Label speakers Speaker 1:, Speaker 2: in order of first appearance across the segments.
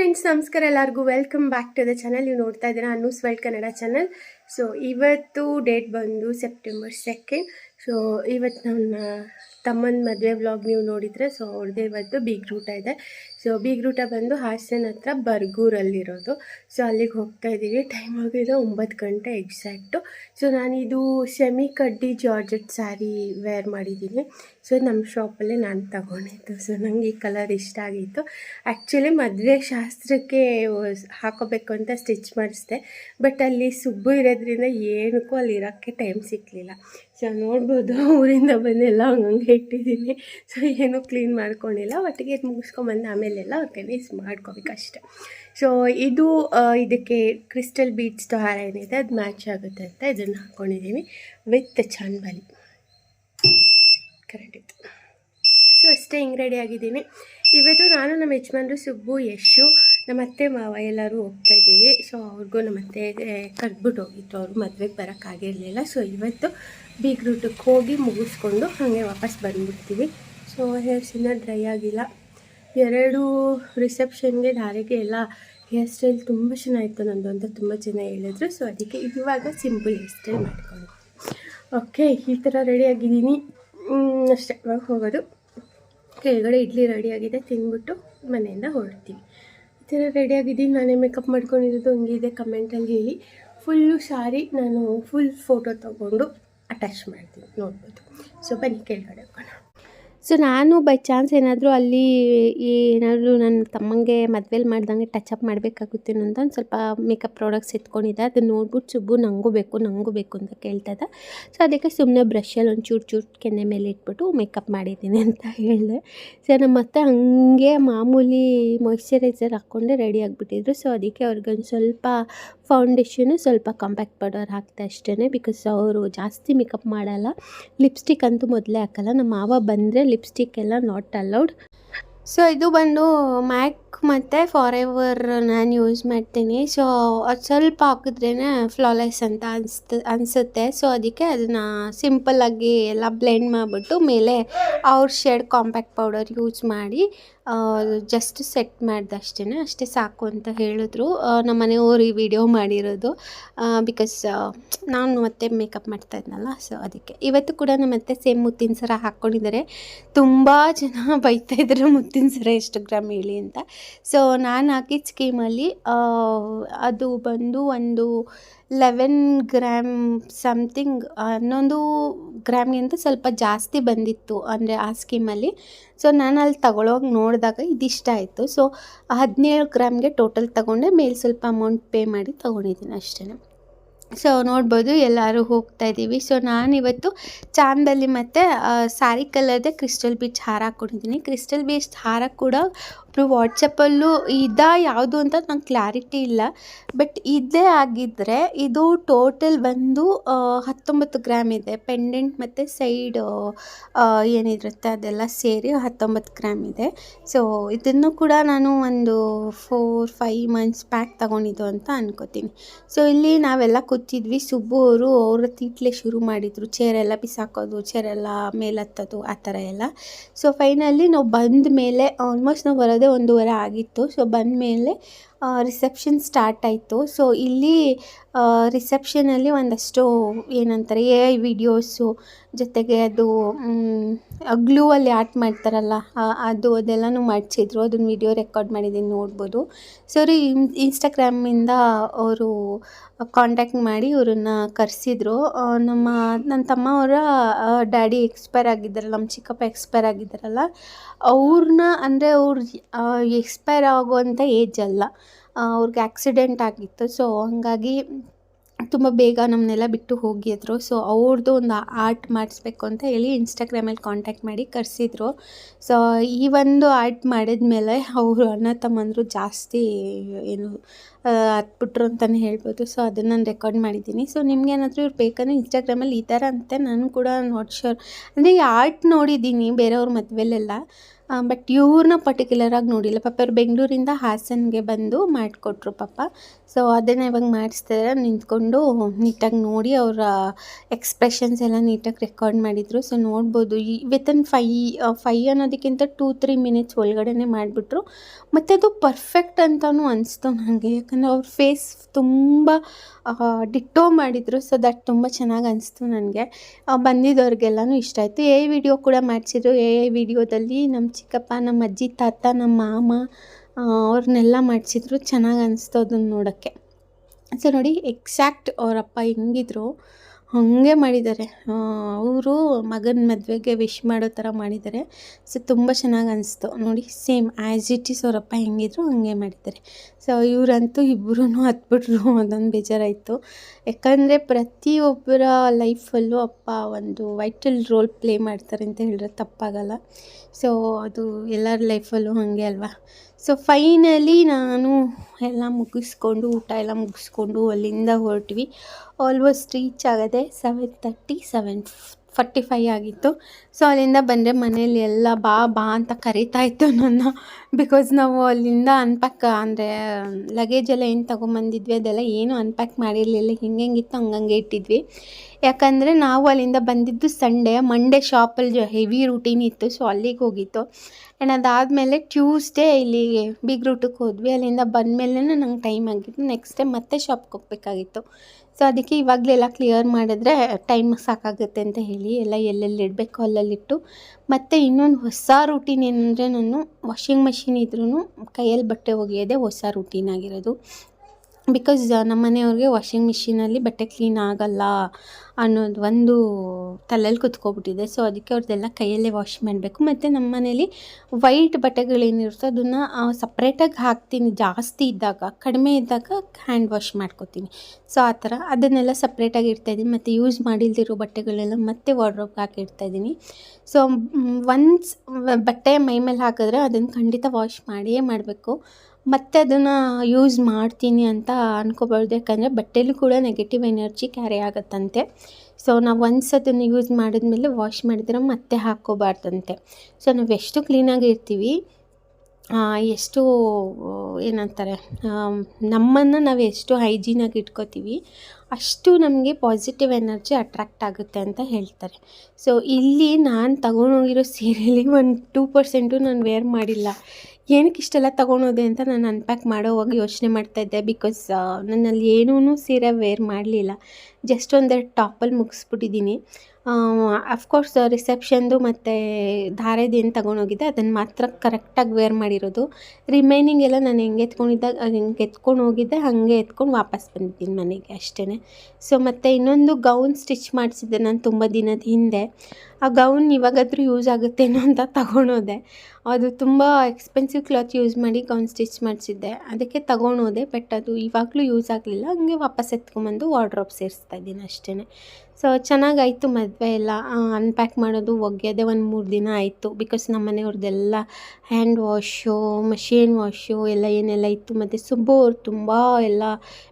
Speaker 1: Friends ನಮಸ್ಕಾರ ಎಲ್ಲರಿಗೂ. Welcome back to the channel ನೀವು ನೋಡ್ತಾ ಇದ್ದೀರಾ Annu's world Kannada channel so ಇವತ್ತು ಡೇಟ್ ಬಂದು ಸೆಪ್ಟೆಂಬರ್ ಸೆಕೆಂಡ್ ಸೊ ಇವತ್ತು ನನ್ನ ತಮ್ಮನ ಮದುವೆ ವ್ಲಾಗ್ ನೀವು ನೋಡಿದರೆ ಸೊ ಅವ್ರದ್ದೇ ಇವತ್ತು ಬೀಗ್ರೂಟ ಇದೆ. ಸೊ ಬೀಗ್ರೂಟ ಬಂದು ಹಾಸನ ಹತ್ರ ಬರ್ಗೂರಲ್ಲಿರೋದು. ಸೊ ಅಲ್ಲಿಗೆ ಹೋಗ್ತಾ ಇದ್ದೀವಿ. ಟೈಮ್ ಆಗಿದೆ ಒಂಬತ್ತು ಗಂಟೆ ಎಕ್ಸಾಕ್ಟು ಸೊ ನಾನಿದು ಸೆಮಿ ಕಡ್ಡಿ ಜಾರ್ಜೆಟ್ ಸ್ಯಾರಿ ವೇರ್ ಮಾಡಿದ್ದೀನಿ. ಸೊ ನಮ್ಮ ಶಾಪಲ್ಲೇ ನಾನು ತಗೊಂಡಿದ್ದು ಸೊ ನನಗೆ ಈ ಕಲರ್ ಇಷ್ಟ ಆಗಿತ್ತು. ಆ್ಯಕ್ಚುಲಿ ಮದುವೆ ಶಾಸ್ತ್ರಕ್ಕೆ ಹಾಕೋಬೇಕು ಅಂತ ಸ್ಟಿಚ್ ಮಾಡಿಸಿದೆ. ಬಟ್ ಅಲ್ಲಿ ಸುಬ್ಬು ಇರೋದ್ರಿಂದ ಏನಕ್ಕೂ ಅಲ್ಲಿ ಇರೋಕ್ಕೆ ಟೈಮ್ ಸಿಕ್ಕಲಿಲ್ಲ ಸೊ ನೋಡ್ಬೋದು, ಊರಿಂದ ಬಂದೆಲ್ಲ ಹಂಗಂಗೆ ಇಟ್ಟಿದ್ದೀನಿ. ಸೊ ಏನೂ ಕ್ಲೀನ್ ಮಾಡ್ಕೊಂಡಿಲ್ಲ, ಒಟ್ಟಿಗೆ ಇದು ಮುಗಿಸ್ಕೊಂಬಂದು ಆಮೇಲೆಲ್ಲ ಆರ್ಗನೈಸ್ ಮಾಡ್ಕೋಬೇಕಷ್ಟೆ ಸೊ ಇದು ಇದಕ್ಕೆ ಕ್ರಿಸ್ಟಲ್ ಬೀಟ್ಸ್ದು ಹಾರ ಏನಿದೆ, ಅದು ಮ್ಯಾಚ್ ಆಗುತ್ತೆ ಅಂತ ಇದನ್ನು ಹಾಕ್ಕೊಂಡಿದ್ದೀನಿ ವಿತ್ ಚಾನ್ಬಲಿ ಕರೆಕ್ಟ್ ಇತ್ತು ಸೊ ಅಷ್ಟೇ ಹಿಂಗೆ ರೆಡಿ ಆಗಿದ್ದೀನಿ. ಇವತ್ತು ನಾನು ನಮ್ಮ ಯಜಮಾನ್ರು ಸುಬ್ಬು, ಯಶು ನಮ್ಮ ಅತ್ತೆ ಮಾವ ಎಲ್ಲರೂ ಹೋಗ್ತಾ ಇದ್ದೀವಿ. ಸೊ ಅವ್ರಿಗೂ ನಮ್ಮ ಅತ್ತೆಗೆ ಕರೆದ್ಬಿಟ್ಟು ಹೋಗಿತ್ತು. ಅವ್ರು ಮದುವೆಗೆ ಬರೋಕ್ಕಾಗಿರಲಿಲ್ಲ ಸೊ ಇವತ್ತು ಬೀಗ್ ರೂಟಕ್ಕೆ ಹೋಗಿ ಮುಗಿಸ್ಕೊಂಡು ಹಾಗೆ ವಾಪಸ್ ಬಂದ್ಬಿಡ್ತೀವಿ. ಸೊ ಹೇರ್ಸ್ ಇನ್ನೂ ಡ್ರೈ ಆಗಿಲ್ಲ. ಎರಡು ರಿಸೆಪ್ಷನ್ಗೆ ಧಾರೆಗೆ ಎಲ್ಲ ಹೇರ್ ಸ್ಟೈಲ್ ತುಂಬ ಚೆನ್ನಾಗಿತ್ತು ನಂದು ಅಂತ ತುಂಬ ಜನ ಹೇಳಿದ್ರು. ಸೊ ಅದಕ್ಕೆ ಇವಾಗ ಸಿಂಪಲ್ ಹೇರ್ ಸ್ಟೈಲ್ ಮಾಡ್ಕೊಂಡು ಓಕೆ, ಈ ಥರ ರೆಡಿ ಆಗಿದ್ದೀನಿ. ಅಷ್ಟೇ. ಹೋಗೋದು. ಕೆಳಗಡೆ ಇಡ್ಲಿ ರೆಡಿಯಾಗಿದೆ ತಿಂದ್ಬಿಟ್ಟು ಮನೆಯಿಂದ ಹೊರಡ್ತೀವಿ. ಥರ ರೆಡಿಯಾಗಿದ್ದೀನಿ ನಾನೇ ಮೇಕಪ್ ಮಾಡ್ಕೊಂಡಿರೋದು ಹಂಗಿದೆ ಕಮೆಂಟಲ್ಲಿ ಹೇಳಿ. ಫುಲ್ಲು ಸಾರಿ ನಾನು ಫುಲ್ ಫೋಟೋ ತೊಗೊಂಡು ಅಟ್ಯಾಚ್ ಮಾಡ್ತೀನಿ. ನೋಡ್ಬೋದು. ಸೊ ಬನ್ನಿ ಕೆಳಗಡೆ ಹೋಗೋಣ. ಸೊ ನಾನು ಬೈ ಚಾನ್ಸ್ ಏನಾದರೂ ಅಲ್ಲಿ ಏನಾದರೂ ನನ್ನ ತಮ್ಮಂಗೆ ಮದುವೆಲಿ ಮಾಡ್ದಂಗೆ ಅಪ್ ಮಾಡಬೇಕಾಗುತ್ತೇನೋ ಅಂತ ಒಂದು ಸ್ವಲ್ಪ ಮೇಕಪ್ ಪ್ರಾಡಕ್ಟ್ಸ್ ಎತ್ಕೊಂಡಿದ್ದೆ. ಅದು ನೋಡ್ಬಿಟ್ಟು ಸುಬ್ಬು ನನಗೂ ಬೇಕು ನನಗೂ ಬೇಕು ಅಂತ ಕೇಳ್ತಾ ಸೊ ಅದಕ್ಕೆ ಸುಮ್ಮನೆ ಬ್ರಷಲ್ಲಿ ಒಂದು ಚೂಟ್ ಚೂಟ್ ಕೆನೆ ಮೇಲೆ ಇಟ್ಬಿಟ್ಟು ಮೇಕಪ್ ಮಾಡಿದ್ದೀನಿ ಅಂತ ಹೇಳಿದೆ. ಸೊ ನಮ್ಮ ಮತ್ತೆ ಹಂಗೆ ಮಾಮೂಲಿ ಮಾಯ್ಶ್ಚರೈಸರ್ ಹಾಕ್ಕೊಂಡೆ ರೆಡಿ ಆಗಿಬಿಟ್ಟಿದ್ರು. ಸೊ ಅದಕ್ಕೆ ಅವ್ರಿಗೊಂದು ಸ್ವಲ್ಪ ಫೌಂಡೇಶನು ಸ್ವಲ್ಪ ಕಾಂಪ್ಯಾಕ್ಟ್ ಪೌಡರ್ ಹಾಕ್ತಾ ಅಷ್ಟೇ ಬಿಕಾಸ್ ಅವರು ಜಾಸ್ತಿ ಮೇಕಪ್ ಮಾಡಲ್ಲ. ಲಿಪ್ಸ್ಟಿಕ್ ಅಂತೂ ಮೊದಲೇ ಹಾಕಲ್ಲ. ನಮ್ಮ ಮಾವ ಬಂದರೆ ಲಿಪ್ಸ್ಟಿಕ್ ಎಲ್ಲ ನಾಟ್ ಅಲೌಡ್ ಸೊ ಇದು ಬಂದು ಮ್ಯಾಕ್ ಮತ್ತು ಫಾರ್ ಎವರ್ ನಾನು ಯೂಸ್ ಮಾಡ್ತೀನಿ. ಸೊ ಅದು ಸ್ವಲ್ಪ ಹಾಕಿದ್ರೇ ಫ್ಲಾಲೆಸ್ ಅಂತ ಅನಿಸ್ತ, ಅನಿಸುತ್ತೆ. ಸೊ ಅದಕ್ಕೆ ಅದನ್ನು ಸಿಂಪಲ್ಲಾಗಿ ಎಲ್ಲ ಬ್ಲೆಂಡ್ ಮಾಡಿಬಿಟ್ಟು ಮೇಲೆ ಅವ್ರ ಶೇಡ್ ಕಾಂಪ್ಯಾಕ್ಟ್ ಪೌಡರ್ ಯೂಸ್ ಮಾಡಿ ಜಸ್ಟ್ ಸೆಟ್ ಮಾಡಿದೆ ಅಷ್ಟೇ ಸಾಕು ಅಂತ ಹೇಳಿದ್ರು. ನಮ್ಮ ಮನೆಯವ್ರು ಈ ವಿಡಿಯೋ ಮಾಡಿರೋದು. ಬಿಕಾಸ್ ನಾನು ಮತ್ತೆ ಮೇಕಪ್ ಮಾಡ್ತಾ ಇದ್ನಲ್ಲ ಸೊ ಅದಕ್ಕೆ. ಇವತ್ತು ಕೂಡ ನಮ್ಮ ಮತ್ತೆ ಸೇಮ್ ಮುತ್ತಿನ ಸರ ಹಾಕ್ಕೊಂಡಿದ್ದಾರೆ ತುಂಬ ಜನ ಬೈತಾ ಇದ್ರು ಮುತ್ತಿನ ಸರ ಎಷ್ಟು ಗ್ರಾಮ್ ಹೇಳಿ ಅಂತ. ಸೊ ನಾನು ಹಾಕಿದ ಸ್ಕೀಮಲ್ಲಿ ಅದು ಬಂದು ಒಂದು ಲೆವೆನ್ ಗ್ರಾಮ್ ಸಮಥಿಂಗ್ ಹನ್ನೊಂದು ಗ್ರಾಮ್ಗಿಂತ ಸ್ವಲ್ಪ ಜಾಸ್ತಿ ಬಂದಿತ್ತು ಅಂದರೆ ಆ ಸ್ಕೀಮಲ್ಲಿ ಸೊ ನಾನು ಅಲ್ಲಿ ತಗೊಳ್ಳೋವಾಗ ನೋಡಿದಾಗ ಇದಿಷ್ಟ ಆಯಿತು. ಸೊ ಹದಿನೇಳು ಗ್ರಾಮ್ಗೆ ಟೋಟಲ್ ತಗೊಂಡೆ. ಮೇಲೆ ಸ್ವಲ್ಪ ಅಮೌಂಟ್ ಪೇ ಮಾಡಿ ತೊಗೊಂಡಿದ್ದೀನಿ ಅಷ್ಟೇ ಸೊ ನೋಡ್ಬೋದು ಎಲ್ಲರೂ ಹೋಗ್ತಾ ಇದ್ದೀವಿ ಸೊ ನಾನಿವತ್ತು ಚಾಂದಲ್ಲಿ ಮತ್ತು ಸಾರಿ ಕಲರ್ದೇ ಕ್ರಿಸ್ಟಲ್ ಬೀಚ್ ಹಾರ ಹಾಕ್ಕೊಂಡಿದ್ದೀನಿ ಕ್ರಿಸ್ಟಲ್ ಬೀಚ್ ಹಾರ ಕೂಡ ಒಬ್ಬರು ವಾಟ್ಸಪ್ಪಲ್ಲೂ ಇದ ಯಾವುದು ಅಂತ ನಂಗೆ ಕ್ಲಾರಿಟಿ ಇಲ್ಲ. ಬಟ್ ಇದೇ ಆಗಿದ್ದರೆ ಇದು ಟೋಟಲ್ ಬಂದು ಹತ್ತೊಂಬತ್ತು ಗ್ರಾಮ್ ಇದೆ. ಪೆಂಡೆಂಟ್ ಮತ್ತು ಸೈಡ್ ಏನಿರುತ್ತೆ ಅದೆಲ್ಲ ಸೇರಿ ಹತ್ತೊಂಬತ್ತು ಗ್ರಾಮ್ ಇದೆ. ಸೊ, ಇದನ್ನು ಕೂಡ ನಾನು ಒಂದು ಫೋರ್ ಫೈವ್ ಮಂತ್ಸ್ ಪ್ಯಾಕ್ ತಗೊಂಡಿದ್ದು ಅಂತ ಅನ್ಕೋತೀನಿ. ಸೊ, ಇಲ್ಲಿ ನಾವೆಲ್ಲ ಕೂತಿದ್ವಿ. ಸುಬ್ಬು ಅವರು ಅವರ ತೀಟ್ಲೆ ಶುರು ಮಾಡಿದರು. ಚೇರೆಲ್ಲ ಬಿಸಾಕೋದು ಚೇರೆಲ್ಲ ಮೇಲತ್ತೋದು, ಆ ಥರ ಎಲ್ಲ. ಸೊ ಫೈನಲಿ ನಾವು ಬಂದ ಮೇಲೆ ಆಲ್ಮೋಸ್ಟ್ ನಾವು ಬರೋದೇ ಒಂದೂವರೆ ಆಗಿತ್ತು. ಸೊ ಬಂದ ಮೇಲೆ ರಿಸೆಪ್ಷನ್ ಸ್ಟಾರ್ಟ್ ಆಯಿತು. ಸೊ ಇಲ್ಲಿ ರಿಸೆಪ್ಷನಲ್ಲಿ ಒಂದಷ್ಟು ಏನಂತಾರೆ ಎ ಐ ವಿಡಿಯೋಸು ಜೊತೆಗೆ ಅದು ಗ್ಲೂ ಅಲ್ಲಿ ಆರ್ಟ್ ಮಾಡ್ತಾರಲ್ಲ ಅದು ಅದೆಲ್ಲನೂ ಮಾಡಿಸಿದ್ರು. ಅದನ್ನ ವಿಡಿಯೋ ರೆಕಾರ್ಡ್ ಮಾಡಿದ್ದೀನಿ ನೋಡ್ಬೋದು. ಸೊ ಅವ್ರು ಇನ್ಸ್ಟಾಗ್ರಾಮಿಂದ ಅವರು ಕಾಂಟ್ಯಾಕ್ಟ್ ಮಾಡಿ ಇವ್ರನ್ನ ಕರೆಸಿದ್ರು. ನಮ್ಮ ನನ್ನ ತಮ್ಮ ಅವರ ಡ್ಯಾಡಿ ಎಕ್ಸ್ಪೈರ್ ಆಗಿದ್ದಾರಲ್ಲ ನಮ್ಮ ಚಿಕ್ಕಪ್ಪ ಎಕ್ಸ್ಪೈರ್ ಆಗಿದ್ದಾರಲ್ಲ ಅವ್ರನ್ನ ಅಂದರೆ ಅವ್ರು ಎಕ್ಸ್ಪೈರ್ ಆಗುವಂಥ ಏಜ್ ಅಲ್ಲ. ಅವ್ರಿಗೆ ಆಕ್ಸಿಡೆಂಟ್ ಆಗಿತ್ತು. ಸೊ ಹಂಗಾಗಿ ತುಂಬ ಬೇಗ ನಮ್ಮನ್ನೆಲ್ಲ ಬಿಟ್ಟು ಹೋಗಿದ್ರು. ಸೊ ಅವ್ರದ್ದು ಒಂದು ಆರ್ಟ್ ಮಾಡಿಸ್ಬೇಕು ಅಂತ ಹೇಳಿ ಇನ್ಸ್ಟಾಗ್ರಾಮಲ್ಲಿ ಕಾಂಟ್ಯಾಕ್ಟ್ ಮಾಡಿ ಕರೆಸಿದ್ರು. ಸೊ ಈ ಒಂದು ಆರ್ಟ್ ಮಾಡಿದ ಮೇಲೆ ಅವರು ಅಣ್ಣ ತಮ್ಮಂದರು ಜಾಸ್ತಿ ಏನು ಹತ್ಬಿಟ್ರು ಅಂತಲೇ ಹೇಳ್ಬೋದು. ಸೊ ಅದನ್ನು ನಾನು ರೆಕಾರ್ಡ್ ಮಾಡಿದ್ದೀನಿ. ಸೊ ನಿಮ್ಗೇನಾದರೂ ಇವ್ರು ಬೇಕಂದ್ರೆ ಇನ್ಸ್ಟಾಗ್ರಾಮಲ್ಲಿ ಈ ಥರ ಅಂತೆ. ನಾನು ಕೂಡ ನಾಟ್ ಶೋರ್ ಅಂದರೆ ಈ ಆರ್ಟ್ ನೋಡಿದ್ದೀನಿ, ಬೇರೆಯವ್ರ ಮದುವೆಲೆಲ್ಲ. ಬಟ್ ಇವ್ರನ್ನ ಪರ್ಟಿಕ್ಯುಲರಾಗಿ ನೋಡಿಲ್ಲ. ಪಾಪ ಅವ್ರು ಬೆಂಗಳೂರಿಂದ ಹಾಸನ್ಗೆ ಬಂದು ಮಾಡಿಕೊಟ್ರು ಪಾಪ. ಸೊ ಅದನ್ನು ಇವಾಗ ಮಾಡಿಸ್ತಾರೆ. ನಿಂತ್ಕೊಂಡು ನೀಟಾಗಿ ನೋಡಿ ಅವರ ಎಕ್ಸ್ಪ್ರೆಷನ್ಸ್ ಎಲ್ಲ ನೀಟಾಗಿ ರೆಕಾರ್ಡ್ ಮಾಡಿದರು. ಸೊ ನೋಡ್ಬೋದು. ಈ ವಿತಿನ್ ಫೈ ಫೈ ಅನ್ನೋದಕ್ಕಿಂತ ಟೂ ತ್ರೀ ಮಿನಿಟ್ಸ್ ಒಳಗಡೆನೆ ಮಾಡಿಬಿಟ್ರು. ಮತ್ತು ಅದು ಪರ್ಫೆಕ್ಟ್ ಅಂತಲೂ ಅನಿಸ್ತು ನನಗೆ ಯಾಕಂದರೆ ಅವ್ರ ಫೇಸ್ ತುಂಬ ಡಿಟ್ಟೋ ಮಾಡಿದರು. ಸೊ ದಟ್ ತುಂಬ ಚೆನ್ನಾಗಿ ಅನಿಸ್ತು ನನಗೆ ಬಂದಿದ್ದವ್ರಿಗೆಲ್ಲನೂ ಇಷ್ಟ ಆಯಿತು. ಎ ವಿಡಿಯೋ ಕೂಡ ಮಾಡಿಸಿದ್ರು. ಎ ವಿಡಿಯೋದಲ್ಲಿ ನಮ್ಮ ಚಿಕ್ಕಪ್ಪ, ನಮ್ಮ ಅಜ್ಜಿ, ತಾತ, ನಮ್ಮ ಮಾಮ ಅವ್ರನ್ನೆಲ್ಲ ಮಾಡಿಸಿದ್ರು. ಚೆನ್ನಾಗಿ ಅನಿಸ್ತು ಅದನ್ನು ನೋಡೋಕ್ಕೆ. ಸೊ ನೋಡಿ ಎಕ್ಸಾಕ್ಟ್ ಅವರಪ್ಪ ಹೆಂಗಿದ್ರು ಹಾಗೆ ಮಾಡಿದ್ದಾರೆ. ಅವರು ಮಗನ ಮದುವೆಗೆ ವಿಶ್ ಮಾಡೋ ಥರ ಮಾಡಿದ್ದಾರೆ. ಸೊ ತುಂಬ ಚೆನ್ನಾಗಿ ಅನಿಸ್ತು. ನೋಡಿ ಸೇಮ್ ಆ್ಯಸ್ ಇಟ್ ಈಸ್ ಅವರಪ್ಪ ಹೆಂಗಿದ್ರು ಹಂಗೆ ಮಾಡಿದ್ದಾರೆ. ಸೊ ಇವರಂತೂ ಇಬ್ಬರೂ ಹತ್ಬಿಟ್ರು ಅದೊಂದು ಬೇಜಾರಾಯಿತು. ಯಾಕಂದರೆ ಪ್ರತಿಯೊಬ್ಬರ ಲೈಫಲ್ಲೂ ಅಪ್ಪ ಒಂದು ವೈಟಲ್ ರೋಲ್ ಪ್ಲೇ ಮಾಡ್ತಾರೆ ಅಂತ ಹೇಳಿದ್ರೆ ತಪ್ಪಾಗಲ್ಲ. ಸೊ ಅದು ಎಲ್ಲರ ಲೈಫಲ್ಲೂ ಹಾಗೆ ಅಲ್ವಾ? ಸೊ ಫೈನಲಿ ನಾನು ಎಲ್ಲ ಮುಗಿಸ್ಕೊಂಡು, ಊಟ ಎಲ್ಲ ಮುಗಿಸ್ಕೊಂಡು ಅಲ್ಲಿಂದ ಹೊರಟ್ವಿ. ಆಲ್ಮೋಸ್ಟ್ ರೀಚ್ ಆಗದೆ seven thirty seven forty five ಆಗಿತ್ತು. ಸೊ ಅಲ್ಲಿಂದ ಬಂದರೆ ಮನೇಲಿ ಎಲ್ಲ ಬಾ ಬಾ ಅಂತ ಕರೀತಾ ಇತ್ತು ನನ್ನ. ಬಿಕಾಸ್ ನಾವು ಅಲ್ಲಿಂದ ಅನ್ಪ್ಯಾಕ್ ಅಂದರೆ ಲಗೇಜ್ ಎಲ್ಲ ಏನು ತೊಗೊಂಬಂದಿದ್ವಿ, ಅದೆಲ್ಲ ಏನು ಅನ್ಪ್ಯಾಕ್ ಮಾಡಿರಲಿಲ್ಲ. ಹಿಂಗೆ ಹೆಂಗಿತ್ತು ಹಂಗಂಗೆ ಇಟ್ಟಿದ್ವಿ. ಯಾಕಂದರೆ ನಾವು ಅಲ್ಲಿಂದ ಬಂದಿದ್ದು ಸಂಡೇ ಮಂಡೇ ಶಾಪಲ್ಲಿ ಜೊ ಹೆವಿ ರೂಟೀನ್ ಇತ್ತು. ಸೊ ಅಲ್ಲಿಗೆ ಹೋಗಿತ್ತು. ಆ್ಯಂಡ್ ಅದಾದಮೇಲೆ ಟ್ಯೂಸ್ಡೇ ಇಲ್ಲಿ ಬಿಗ್ ರೂಟಿಗೆ ಹೋದ್ವಿ. ಅಲ್ಲಿಂದ ಬಂದಮೇಲೆ ನಂಗೆ ಟೈಮ್ ಆಗಿತ್ತು. ನೆಕ್ಸ್ಟ್ ಡೇ ಮತ್ತೆ ಶಾಪ್ಗೆ ಹೋಗ್ಬೇಕಾಗಿತ್ತು. ಸೊ ಅದಕ್ಕೆ ಇವಾಗಲೆಲ್ಲ ಕ್ಲಿಯರ್ ಮಾಡಿದ್ರೆ ಟೈಮ್ ಸಾಕಾಗುತ್ತೆ ಅಂತ ಹೇಳಿ ಎಲ್ಲ ಎಲ್ಲೆಲ್ಲಿ ಇಡಬೇಕು ಅಲ್ಲಲ್ಲಿಟ್ಟು. ಮತ್ತು ಇನ್ನೊಂದು ಹೊಸ ರೂಟೀನ್ ಏನಂದರೆ ನಾನು ವಾಷಿಂಗ್ ಮಷಿನ್ ಇದ್ರೂ ಕೈಯಲ್ಲಿ ಬಟ್ಟೆ ಒಗೆಯೋದೇ ಹೊಸ ರೂಟೀನ್ ಆಗಿರೋದು. ಬಿಕಾಸ್ ನಮ್ಮ ಮನೆಯವ್ರಿಗೆ ವಾಷಿಂಗ್ ಮಿಷಿನಲ್ಲಿ ಬಟ್ಟೆ ಕ್ಲೀನ್ ಆಗಲ್ಲ ಅನ್ನೋದು ಒಂದು ತಲೆಯಲ್ಲಿ ಕುತ್ಕೊಬಿಟ್ಟಿದೆ. ಸೊ ಅದಕ್ಕೆ ಅವ್ರದ್ದೆಲ್ಲ ಕೈಯಲ್ಲೇ ವಾಶ್ ಮಾಡಬೇಕು. ಮತ್ತು ನಮ್ಮ ಮನೇಲಿ ವೈಟ್ ಬಟ್ಟೆಗಳೇನಿರುತ್ತೋ ಅದನ್ನು ಸಪ್ರೇಟಾಗಿ ಹಾಕ್ತೀನಿ. ಜಾಸ್ತಿ ಇದ್ದಾಗ, ಕಡಿಮೆ ಇದ್ದಾಗ ಹ್ಯಾಂಡ್ ವಾಶ್ ಮಾಡ್ಕೊತೀನಿ. ಸೊ ಆ ಥರ ಅದನ್ನೆಲ್ಲ ಸಪ್ರೇಟಾಗಿ ಇಡ್ತಾಯಿದ್ದೀನಿ ಮತ್ತು ಯೂಸ್ ಮಾಡಿಲ್ದಿರೋ ಬಟ್ಟೆಗಳೆಲ್ಲ ಮತ್ತೆ ವಾರ್ಡ್ರೋಬ್ಗೆ ಹಾಕಿ ಇಡ್ತಾಯಿದ್ದೀನಿ ಸೊ ಒನ್ಸ್ ಬಟ್ಟೆ ಮೈ ಮೇಲೆ ಹಾಕಿದ್ರೆ ಅದನ್ನು ಖಂಡಿತ ವಾಶ್ ಮಾಡಿಯೇ ಮಾಡಬೇಕು. ಮತ್ತೆ ಅದನ್ನು ಯೂಸ್ ಮಾಡ್ತೀನಿ ಅಂತ ಅಂದ್ಕೋಬಾರ್ದು ಯಾಕಂದರೆ ಬಟ್ಟೆಲೂ ಕೂಡ ನೆಗೆಟಿವ್ ಎನರ್ಜಿ ಕ್ಯಾರಿ ಆಗುತ್ತಂತೆ. ಸೊ ನಾವು ಒನ್ಸ್ ಅದನ್ನು ಯೂಸ್ ಮಾಡಿದ್ಮೇಲೆ ವಾಶ್ ಮಾಡಿದ್ರೆ ಮತ್ತೆ ಹಾಕ್ಕೋಬಾರ್ದಂತೆ. ಸೊ ನಾವು ಎಷ್ಟು ಕ್ಲೀನಾಗಿ ಇರ್ತೀವಿ ಆ, ಎಷ್ಟು ಏನಂತಾರೆ ನಮ್ಮನ್ನು ನಾವು ಎಷ್ಟು ಹೈಜೀನಾಗಿ ಇಟ್ಕೋತೀವಿ ಅಷ್ಟು ನಮಗೆ ಪಾಸಿಟಿವ್ ಎನರ್ಜಿ ಅಟ್ರಾಕ್ಟ್ ಆಗುತ್ತೆ ಅಂತ ಹೇಳ್ತಾರೆ. ಸೊ ಇಲ್ಲಿ ನಾನು ತಗೊಂಡೋಗಿರೋ ಸೀರೆಯಲ್ಲಿ ಒಂದು ಟೂ ಪರ್ಸೆಂಟು ನಾನು ವೇರ್ ಮಾಡಿಲ್ಲ. ಏನಕ್ಕೆ ಇಷ್ಟೆಲ್ಲ ತೊಗೊಳೋದೆ ಅಂತ ನಾನು ಅನ್ಪ್ಯಾಕ್ ಮಾಡೋವಾಗ ಯೋಚನೆ ಮಾಡ್ತಾಯಿದ್ದೆ ಬಿಕಾಸ್ ನನ್ನಲ್ಲಿ ಏನೂ ಸೀರೆ ವೇರ್ ಮಾಡಲಿಲ್ಲ. ಜಸ್ಟ್ ಒಂದೆರಡು ಟಾಪಲ್ಲಿ ಮುಗಿಸ್ಬಿಟ್ಟಿದ್ದೀನಿ. ಅಫ್ಕೋರ್ಸ್ ರಿಸೆಪ್ಷನ್ದು ಮತ್ತು ಧಾರೆದು ಏನು ತೊಗೊಂಡೋಗಿದ್ದೆ ಅದನ್ನು ಮಾತ್ರ ಕರೆಕ್ಟಾಗಿ ವೇರ್ ಮಾಡಿರೋದು. ರಿಮೈನಿಂಗ್ ಎಲ್ಲ ನಾನು ಹೆಂಗೆ ಎತ್ಕೊಂಡಿದ್ದಾಗ ಹೆಂಗೆ ಎತ್ಕೊಂಡು ಹೋಗಿದ್ದೆ, ಹಾಗೆ ಎತ್ಕೊಂಡು ವಾಪಸ್ ಬಂದಿದ್ದೀನಿ ಮನೆಗೆ ಅಷ್ಟೇ ಸೊ ಮತ್ತು ಇನ್ನೊಂದು ಗೌನ್ ಸ್ಟಿಚ್ ಮಾಡಿಸಿದ್ದೆ ನಾನು ತುಂಬ ದಿನದ ಹಿಂದೆ. ಆ ಗೌನ್ ಇವಾಗಾದರೂ ಯೂಸ್ ಆಗುತ್ತೇನೋ ಅಂತ ತಗೊಂಡೋದೆ. ಅದು ತುಂಬ ಎಕ್ಸ್ಪೆನ್ಸಿವ್ ಕ್ಲಾತ್ ಯೂಸ್ ಮಾಡಿ ಗೌನ್ ಸ್ಟಿಚ್ ಮಾಡಿಸಿದ್ದೆ. ಅದಕ್ಕೆ ತಗೊಂಡೋದೆ ಬಟ್ ಅದು ಇವಾಗಲೂ ಯೂಸ್ ಆಗಲಿಲ್ಲ. ಹಂಗೆ ವಾಪಸ್ ಎತ್ಕೊಂಬಂದು ವಾರ್ಡ್ರೋಪ್ ಸೇರಿಸ್ತಾ ಇದ್ದೀನಿ ಅಷ್ಟೇ ಸೊ ಚೆನ್ನಾಗಾಯಿತು ಮದುವೆ ಎಲ್ಲ. ಅನ್ಪ್ಯಾಕ್ ಮಾಡೋದು ಒಗೆಯೋದೇ ಒಂದು ಮೂರು ದಿನ ಆಯಿತು. ಬಿಕಾಸ್ ನಮ್ಮ ಮನೆಯವ್ರದ್ದೆಲ್ಲ ಹ್ಯಾಂಡ್ ವಾಶು ಮಷೀನ್ ವಾಶು ಎಲ್ಲ ಏನೆಲ್ಲ ಇತ್ತು. ಮತ್ತು ಸುಬ್ಬು ಅವ್ರು ತುಂಬ ಎಲ್ಲ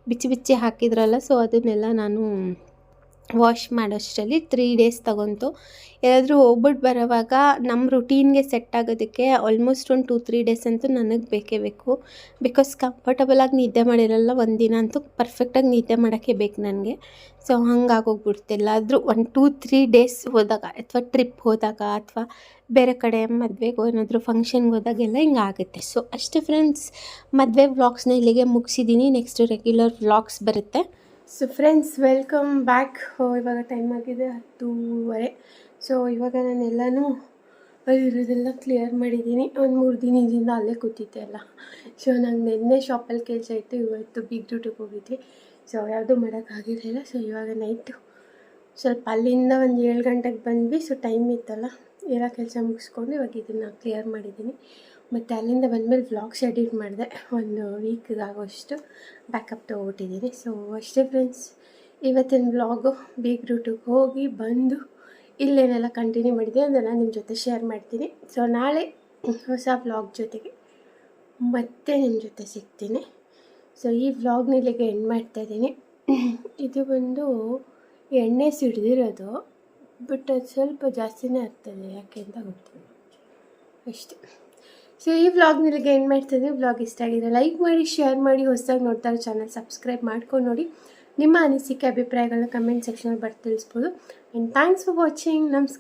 Speaker 1: ಬಿಚ್ಚಿ ಬಿಚ್ಚಿ ಹಾಕಿದ್ರಲ್ಲ ಸೊ ಅದನ್ನೆಲ್ಲ ನಾನು ವಾಶ್ ಮಾಡೋಷ್ಟರಲ್ಲಿ ತ್ರೀ ಡೇಸ್ ತಗೊಂತು. ಎಲ್ಲಾದರೂ ಹೋಗ್ಬಿಟ್ಟು ಬರೋವಾಗ ನಮ್ಮ ರುಟೀನ್ಗೆ ಸೆಟ್ ಆಗೋದಕ್ಕೆ ಆಲ್ಮೋಸ್ಟ್ ಒಂದು ಟೂ ತ್ರೀ ಡೇಸ್ ಅಂತೂ ನನಗೆ ಬೇಕೇ ಬೇಕು. ಬಿಕಾಸ್ ಕಂಫರ್ಟಬಲಾಗಿ ನಿದ್ದೆ ಮಾಡಿರಲ್ಲ ದಿನ ಅಂತೂ ಪರ್ಫೆಕ್ಟಾಗಿ ನಿದ್ದೆ ಮಾಡೋಕ್ಕೆ ಬೇಕು ನನಗೆ. ಸೊ ಹಂಗಾಗೋಗ್ಬಿಡ್ತು ಎಲ್ಲಾದರೂ ಒಂದು ಟೂ ತ್ರೀ ಡೇಸ್ ಹೋದಾಗ ಅಥವಾ ಟ್ರಿಪ್ ಹೋದಾಗ ಅಥವಾ ಬೇರೆ ಕಡೆ ಮದುವೆಗೆ ಏನಾದರೂ ಫಂಕ್ಷನ್ಗೆ ಹೋದಾಗೆಲ್ಲ ಹಿಂಗೆ ಆಗುತ್ತೆ. ಸೊ, ಅಷ್ಟೇ ಫ್ರೆಂಡ್ಸ್, ಮದುವೆ ವ್ಲಾಗ್ಸ್ನ ಇಲ್ಲಿಗೆ ಮುಗಿಸಿದ್ದೀನಿ ನೆಕ್ಸ್ಟ್ ರೆಗ್ಯುಲರ್ ವ್ಲಾಗ್ಸ್ ಬರುತ್ತೆ.
Speaker 2: ಸೊ ಫ್ರೆಂಡ್ಸ್ ವೆಲ್ಕಮ್ ಬ್ಯಾಕ್ ಇವಾಗ ಟೈಮ್ ಆಗಿದೆ ಹತ್ತೂವರೆ. ಸೊ ಇವಾಗ ನಾನೆಲ್ಲನೂ ಅಲ್ಲಿರೋದೆಲ್ಲ ಕ್ಲಿಯರ್ ಮಾಡಿದ್ದೀನಿ. ಒಂದು ಮೂರು ದಿನದಿಂದ ಅಲ್ಲೇ ಕೂತಿದ್ದೆ ಅಲ್ಲ. ಸೊ ನಂಗೆ ನಿನ್ನೆ ಶಾಪಲ್ಲಿ ಕೆಲಸ ಇತ್ತು. ಇವತ್ತು ಬಿಗ್ ಡ್ಯೂಟಿಗೆ ಹೋಗಿದ್ವಿ ಸೊ ಯಾವುದೂ ಮಾಡೋಕ್ಕಾಗಿರಲಿಲ್ಲ ಸೊ ಇವಾಗ ನೈಟು ಸ್ವಲ್ಪ ಅಲ್ಲಿಂದ ಒಂದು ಏಳು ಗಂಟೆಗೆ ಬಂದ್ವಿ. ಸೊ ಟೈಮ್ ಇತ್ತಲ್ಲ. ಎಲ್ಲ ಕೆಲಸ ಮುಗಿಸ್ಕೊಂಡು ಇವಾಗ ಇದನ್ನು ಕ್ಲಿಯರ್ ಮಾಡಿದ್ದೀನಿ. ಮತ್ತು ಅಲ್ಲಿಂದ ಬಂದಮೇಲೆ ವ್ಲಾಗ್ಸ್ ಎಡಿಟ್ ಮಾಡಿದೆ. ಒಂದು ವೀಕ್ಗಾಗೋಷ್ಟು ಬ್ಯಾಕಪ್ ತೊಗೊಬಿಟ್ಟಿದ್ದೀನಿ. ಸೊ ಅಷ್ಟೇ ಫ್ರೆಂಡ್ಸ್ ಇವತ್ತಿನ ವ್ಲಾಗು ಬೇಗ ರೂಟಿಗೆ ಹೋಗಿ ಬಂದು ಇಲ್ಲೇನೆಲ್ಲ ಕಂಟಿನ್ಯೂ ಮಾಡಿದೆ ಅದನ್ನು ನಿಮ್ಮ ಜೊತೆ ಶೇರ್ ಮಾಡ್ತೀನಿ. ಸೊ ನಾಳೆ ಹೊಸ ವ್ಲಾಗ್ ಜೊತೆಗೆ ಮತ್ತೆ ನಿಮ್ಮ ಜೊತೆ ಸಿಗ್ತೀನಿ. ಸೊ ಈ ವ್ಲಾಗ್ನ ಇಲ್ಲಿಗೆ ಎಂಡ್ ಮಾಡ್ತಾಯಿದ್ದೀನಿ ಇದು ಬಂದು ಎಣ್ಣೆ ಸಿಡಿದಿರೋದು ಬಟ್ ಅದು ಸ್ವಲ್ಪ ಜಾಸ್ತಿನೇ ಆಗ್ತದೆ. ಯಾಕೆ ಅಂತ ಗೊತ್ತಿಲ್ಲ.
Speaker 1: ಅಷ್ಟೇ. ಸೊ ಈ ವ್ಲಾಗ್ ನಿಮಗೆ ಏನು ಮಾಡ್ತಿದ್ದೀನಿ ವ್ಲಾಗ್ ಇಷ್ಟ ಆಗಿದೆ ಲೈಕ್ ಮಾಡಿ ಶೇರ್ ಮಾಡಿ, ಹೊಸದಾಗಿ ನೋಡ್ತಾರೆ ಚಾನಲ್ ಸಬ್ಸ್ಕ್ರೈಬ್ ಮಾಡ್ಕೊಂಡು ನೋಡಿ. ನಿಮ್ಮ ಅನಿಸಿಕೆ ಅಭಿಪ್ರಾಯಗಳನ್ನ ಕಮೆಂಟ್ ಸೆಕ್ಷನಲ್ಲಿ ಬರ್ತಿಳಿಸ್ಬೋದು ಆ್ಯಂಡ್ ಥ್ಯಾಂಕ್ಸ್ ಫಾರ್ ವಾಚಿಂಗ್ ನಮಸ್ಕಾರ.